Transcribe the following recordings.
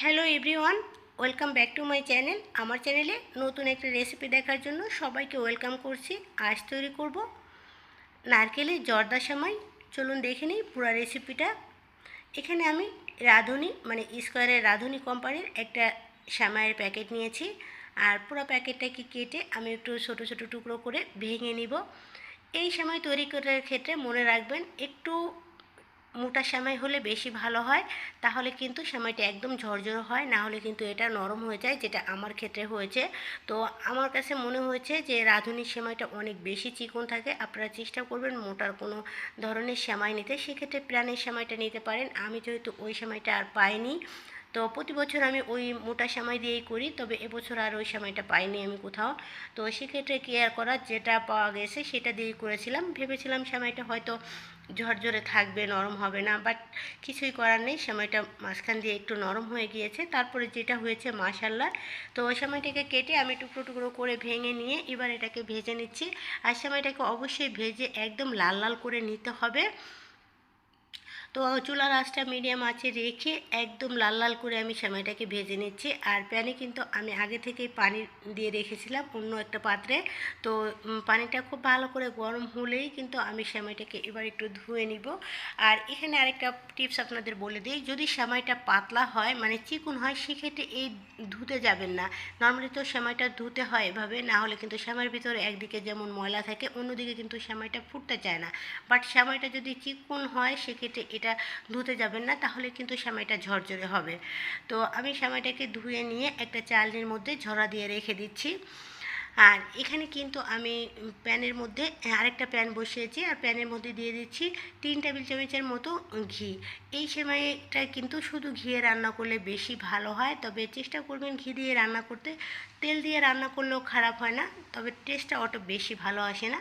Hello everyone, welcome back to my channel. আমার চ্যানেলে নতুন একটা রেসিপি দেখার জন্য সবাইকে ওয়েলকাম করছি। আজ তৈরি করব নারকেলের জর্দা সামাই। চলুন দেখে নিই পুরো রেসিপিটা। এখানে আমি রাঁধুনি মানে স্কোয়ারের রাঁধুনি কোম্পানির একটা সামাইয়ের প্যাকেট নিয়েছি। আর পুরো প্যাকেটটাকে কেটে আমি একটু ছোটো ছোটো টুকরো করে ভেঙে নিব। এই সময় তৈরি করার ক্ষেত্রে মনে রাখবেন, একটু মোটা সেমাই হলে বেশি ভালো হয়, তাহলে কিন্তু সেমাইটা একদম ঝরঝর হয়, না হলে কিন্তু এটা নরম হয়ে যায়, যেটা আমার ক্ষেত্রে হয়েছে। তো আমার কাছে মনে হয়েছে যে রাঁধুনির সেমাইটা অনেক বেশি চিকন থাকে, আপনারা চেষ্টা করবেন মোটার কোনো ধরনের সেমাই নিতে, সেক্ষেত্রে প্রাণের সেমাইটা নিতে পারেন। আমি যেহেতু ওই সেমাইটা আর পাইনি, তো প্রতি বছর আমি ওই মোটা সেমাই দিয়েই করি, তবে এবছর আর ওই সেমাইটা পাইনি আমি কোথাও। তো সেক্ষেত্রে কেয়ার করার যেটা পাওয়া গেছে সেটা দিয়েই করেছিলাম, ভেবেছিলাম সেমাইটা হয়তো ঝরঝরে থাকবে, নরম হবে না। বাট কিছুই করার নেই। সময়টা মাঝখান দিয়ে একটু নরম হয়ে গিয়েছে। তারপরে যেটা হয়েছে মাসাল্লা তো ওই সময়টাকে কেটে আমি টুকরো টুকরো করে ভেঙে নিয়ে এবার এটাকে ভেজে নিচ্ছি। আর সময়টাকে অবশ্যই ভেজে একদম লাল লাল করে নিতে হবে। তো চুলার আঁচটা মিডিয়াম আঁচে রেখে একদম লাল লাল করে আমি সেমাইটাকে ভেজে নিচ্ছি। আর প্যানে কিন্তু আমি আগে থেকেই পানি দিয়ে রেখেছিলাম অন্য একটা পাত্রে। তো পানিটা খুব ভালো করে গরম হলেই কিন্তু আমি সেমাইটাকে এবার একটু ধুয়ে নিব। আর এখানে আরেকটা টিপস আপনাদের বলে দিই, যদি সেমাইটা পাতলা হয় মানে চিকুন হয়, সেক্ষেত্রে এই ধুতে যাবেন না। নর্মালি তো সেমাইটা ধুতে হয় এভাবে, না হলে কিন্তু সেমাইয়ের ভিতরে একদিকে যেমন ময়লা থাকে, অন্যদিকে কিন্তু সেমাইটা ফুটতে চায় না। বাট সেমাইটা যদি চিকুন হয়, সেক্ষেত্রে এটা ধুতে যাবেন না, তাহলে কিন্তু সেমাইটা ঝরঝরে হবে। তো আমি সেমাইটাকে ধুয়ে নিয়ে একটা চালনির মধ্যে ঝরা দিয়ে রেখে দিচ্ছি। আর এখানে কিন্তু আমি প্যানের মধ্যে আরেকটা প্যান বসিয়েছি, আর প্যানের মধ্যে দিয়ে দিচ্ছি তিন টেবিল চামচের মতো ঘি। এই সেমাইটা কিন্তু শুধু ঘিয়ে রান্না করলে বেশি ভালো হয়, তবে চেষ্টা করবেন ঘি দিয়ে রান্না করতে। তেল দিয়ে রান্না করলেও খারাপ হয় না, তবে টেস্টটা অত বেশি ভালো আসে না।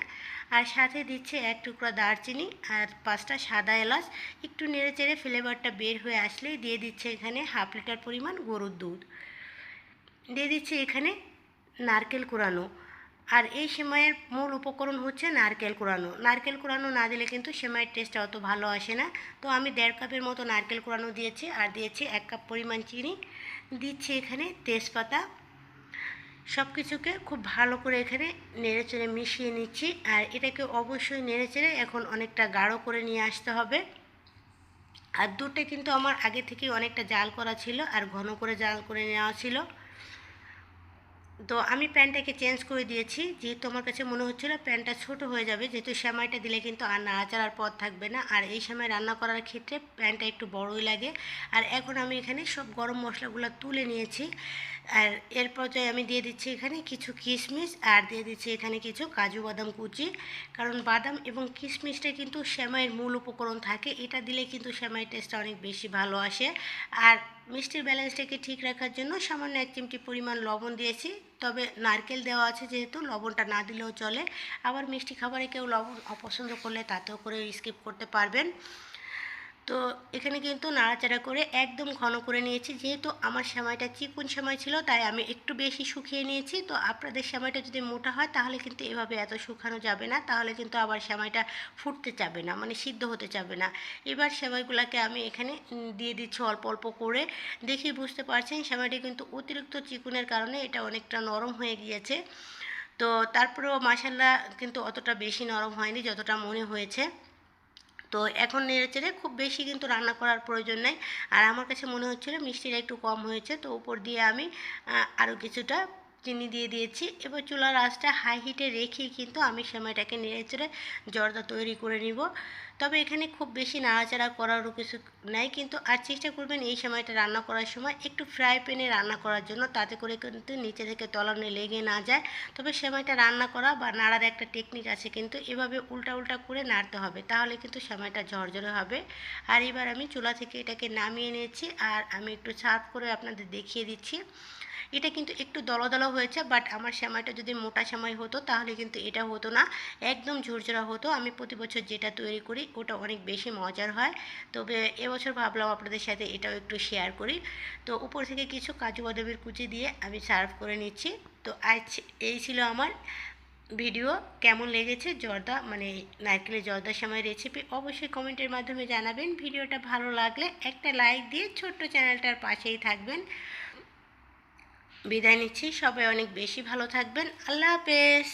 আর সাথে দিচ্ছে এক টুকরা দারচিনি আর পাঁচটা সাদা এলাচ। একটু নেড়ে চেড়ে ফ্লেভারটা বের হয়ে আসলেই দিয়ে দিচ্ছে এখানে হাফ লিটার পরিমাণ গরুর দুধ। দিয়ে দিচ্ছে এখানে নারকেল কোরানো আর এই সেমাইয়ের মূল উপকরণ হচ্ছে নারকেল কোরানো নারকেল কোরানো না দিলে কিন্তু সেমাইয়ের টেস্টটা অত ভালো আসে না। তো আমি দেড় কাপের মতো নারকেল কোরানো দিয়েছি আর দিয়েছি এক কাপ পরিমাণ চিনি। দিচ্ছি এখানে তেজপাতা সব কিছুকে খুব ভালো করে এখানে নেড়েচেড়ে মিশিয়ে নিচ্ছি। আর এটাকে অবশ্যই নেড়েচেড়ে এখন অনেকটা গাঢ় করে নিয়ে আসতে হবে। আর দুধটা কিন্তু আমার আগে থেকে অনেকটা জাল করা ছিল আর ঘন করে জাল করে নেওয়া ছিল। তো আমি প্যান্টটাকে চেঞ্জ করে দিয়েছি, যেহেতু আমার কাছে মনে হচ্ছিল প্যান্টটা ছোট হয়ে যাবে, যেহেতু সেমাইটা দিলে কিন্তু আর নাড়াচাড়ার পথ থাকবে না। আর এই সময় রান্না করার ক্ষেত্রে প্যানটা একটু বড়ই লাগে। আর এখন আমি এখানে সব গরম মশলাগুলো তুলে নিয়েছি। আর এর পর্যায়ে আমি দিয়ে দিচ্ছি এখানে কিছু কিশমিশ, আর দিয়ে দিচ্ছি এখানে কিছু কাজু বাদাম কুচি। কারণ বাদাম এবং কিশমিশটা কিন্তু সেমাইয়ের মূল উপকরণ থাকে, এটা দিলে কিন্তু সেমাই টেস্টটা অনেক বেশি ভালো আসে। আর মিষ্টির ব্যালেন্সটাকে ঠিক রাখার জন্য সামান্য এক চিমটি পরিমাণ লবণ দিয়েছি। তবে নারকেল দেওয়া আছে যেহেতু, লবণটা না দিলেও চলে। আবার মিষ্টি খাবারে কেউ লবণ অপছন্দ করলে তাতেও করে স্কিপ করতে পারবেন। তো এখানে কিন্তু নাড়াচাড়া করে একদম ঘন করে নিয়েছি। যেহেতু আমার সেমাইটা চিকুন সেমাই ছিল, তাই আমি একটু বেশি শুকিয়ে নিয়েছি। তো আপনাদের সেমাইটা যদি মোটা হয়, তাহলে কিন্তু এভাবে এত শুকানো যাবে না। তাহলে কিন্তু আবার সেমাইটা ফুটতে চাবে না মানে সিদ্ধ হতে চাবে না। এবার সেমাইগুলোকে আমি এখানে দিয়ে দিচ্ছি অল্প অল্প করে। দেখি বুঝতে পারছেন সেমাইটা কিন্তু অতিরিক্ত চিকুনের কারণে এটা অনেকটা নরম হয়ে গিয়েছে। তো তারপরেও মাসাল্লা কিন্তু অতটা বেশি নরম হয়নি, যতটা মনে হয়েছে। তো এখন নেড়ে চেড়ে খুব বেশি কিন্তু রান্না করার প্রয়োজন নেই। আর আমার কাছে মনে হচ্ছিল মিষ্টিটা একটু কম হয়েছে, তো উপর দিয়ে আমি আরও কিছুটা চিনি দিয়ে দিয়েছি। এবার চুলার আঁচটা হাই হিটে রেখেই কিন্তু আমি সেমাইটাকে নেড়ে চেড়ে জর্দা তৈরি করে নিব। তবে এখানে খুব বেশি নাড়াচাড়া করারও কিছু নাই। কিন্তু আর চেষ্টা করবেন এই সময়টা রান্না করার সময় একটু ফ্রাই প্যানে রান্না করার জন্য। তাতে করে কিন্তু নিচে থেকে তলানে লেগে না যায়। তবে সময়টা রান্না করা বা নাড়ার একটা টেকনিক আছে কিন্তু এভাবে উল্টা উল্টা করে নাড়তে হবে। তাহলে কিন্তু সময়টা ঝরঝরে হবে। আর এবার আমি চুলা থেকে এটাকে নামিয়ে নিয়েছি। আর আমি একটু সার্ভ করে আপনাদের দেখিয়ে দিচ্ছি। এটা কিন্তু একটু দলদল হয়েছে বাট আমার সেমাইটা যদি মোটা সেমাই হতো, তাহলে কিন্তু এটা হতো না। একদম ঝুরঝুরা হতো। আমি প্রতি বছর যেটা তৈরি করি, ওটা অনেক বেশি মজার হয়। তবে এবছর ভাবলাম আপনাদের সাথে এটাও একটু শেয়ার করি। তো উপর থেকে কিছু কাজু বাদামের কুচি দিয়ে আমি সার্ভ করে নিচ্ছি। তো আজ এই ছিল আমার ভিডিও কেমন লেগেছে? জর্দা মানে নারকেলের জর্দার সময় রেসিপি অবশ্যই কমেন্টের মাধ্যমে জানাবেন। ভিডিওটা ভালো লাগলে একটা লাইক দিয়ে ছোট্ট চ্যানেলটার পাশেই থাকবেন। বিদায় নিচ্ছি। সবাই অনেক বেশি ভালো থাকবেন। আল্লাহ হাফেজ।